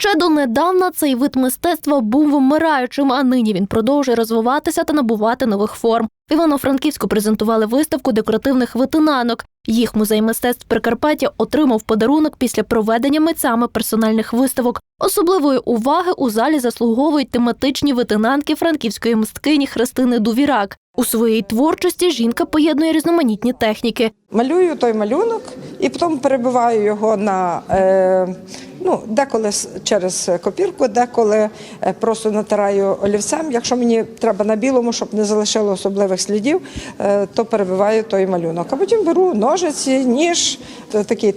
Ще донедавна цей вид мистецтва був вмираючим, а нині він продовжує розвиватися та набувати нових форм. В Івано-Франківську презентували виставку декоративних витинанок. Їх музей мистецтв Прикарпаття отримав подарунок після проведення митцями персональних виставок. Особливої уваги у залі заслуговують тематичні витинанки франківської мисткині Христини Дувірак. У своїй творчості жінка поєднує різноманітні техніки. Малюю той малюнок і потім перебиваю його на е, ну, деколи через копірку, деколи е, просто натираю олівцем. Якщо мені треба на білому, щоб не залишило особливих слідів, е, то перебиваю той малюнок. А потім беру ножиці, ніж, такий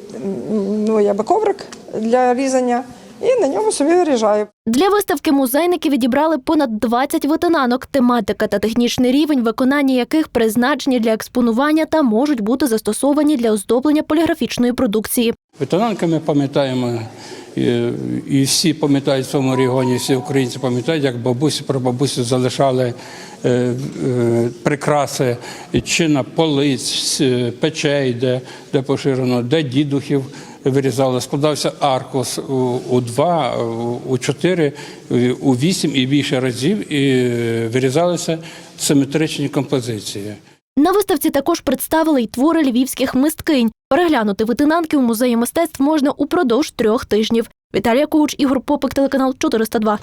ну, я би коврик для різання, і на ньому собі виріжаю. Для виставки музейники відібрали понад 20 витинанок, тематика та технічний рівень, виконання яких призначені для експонування та можуть бути застосовані для оздоблення поліграфічної продукції. Ветеранки ми пам'ятаємо, і, всі пам'ятають в цьому регіоні, всі українці пам'ятають, як бабусі про бабусі залишали е, е, прикраси чи на полиць, печей, де, де поширено, де дідухів вирізали. Складався аркус у, у два, у- чотири, у вісім і більше разів, і вирізалися симетричні композиції. На виставці також представили й твори львівських мисткинь. Переглянути витинанки у музеї мистецтв можна упродовж трьох тижнів. Віталія Коуч, Ігор Попик, телеканал 402.